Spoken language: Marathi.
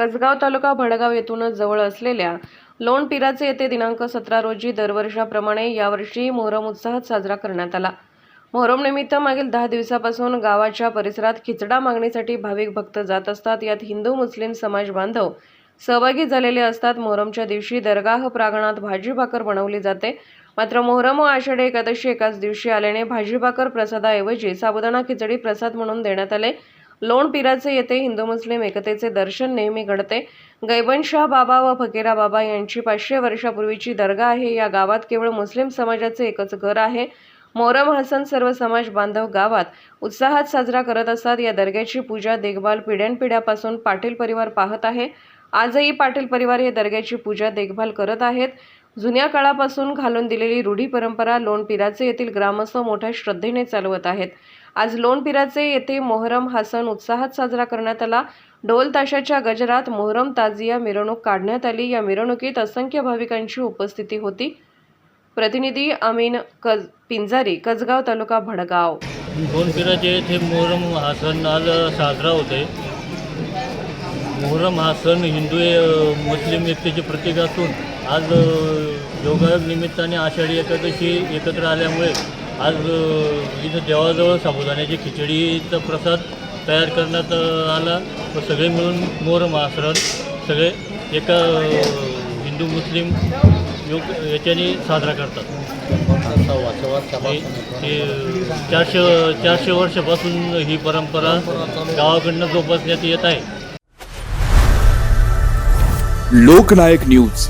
कसगाव तालुका भडगाव येथूनच जवळ असलेल्या लोणपिराचे येथे दिनांक सतरा रोजी दरवर्षाप्रमाणे यावर्षी मोहरम उत्साहात साजरा करण्यात आला. मोहरम निमित्त मागील दहा दिवसापासून गावाच्या परिसरात खिचडा मागणीसाठी भाविक भक्त जात असतात. यात हिंदू मुस्लिम समाज बांधव सहभागी झालेले असतात. मोहरमच्या दिवशी दरगाह प्रांगणात भाजी भाकर बनवली जाते. मात्र मोहरम व आषाढी एकादशी एकाच दिवशी आल्याने भाजी भाकर प्रसादाऐवजी साबुदाणा खिचडी प्रसाद म्हणून देण्यात आले. लोणपिराचे येथे हिंदू मुस्लिम एकतेचे दर्शन नेहमी घडते. गैबनशाह बाबा व फकीरा बाबा यांची पाचशे वर्षापूर्वीची दर्गा आहे. या गावात केवळ मुस्लिम समाजाचे एकच घर आहे. मोहरम हसन सर्व समाज बांधव गावात उत्साहात साजरा करत असतात. या दर्ग्याची पूजा देखभाल पिढ्यानपिढ्यापासून पाटील परिवार पाहत आहे. आजही पाटील परिवार हे दर्ग्याची पूजा देखभाल करत आहेत. जुन्या काळापासून घालून दिलेली रूढी परंपरा लोणपिराचे येथील ग्रामस्थ मोठ्या श्रद्धेने चालवत आहेत. आज लोणपिराचे येथे मोहरम हा सण उत्साहात साजरा करण्यात आला. ढोल ताशाच्या गजरात मोहरम ताजिया मिरवणूक काढण्यात आली. या मिरवणुकीत असंख्य भाविकांची उपस्थिती होती. प्रतिनिधी अमीन कज पिंजारी कसगाव तालुका भडगाव. लोणपिराचे येथे मोहरम हा सण आज साजरा होते. मोहरम हा सण हिंदू मुस्लिम एकतेचे प्रतीक असून आज योगायोग निमित्ताने आषाढी एकादशी एकत्र आल्यामुळे आज इथं देवाजवळ साबुदाण्याची खिचडीचा प्रसाद तयार करण्यात आला. व सगळे मिळून मोर हा सगळे एका हिंदू मुस्लिम योग याच्याने साजरा करतात. हे चारशे चारशे वर्षापासून ही परंपरा गावाकडनं जोपासण्यात येत आहे. लोकनायक न्यूज.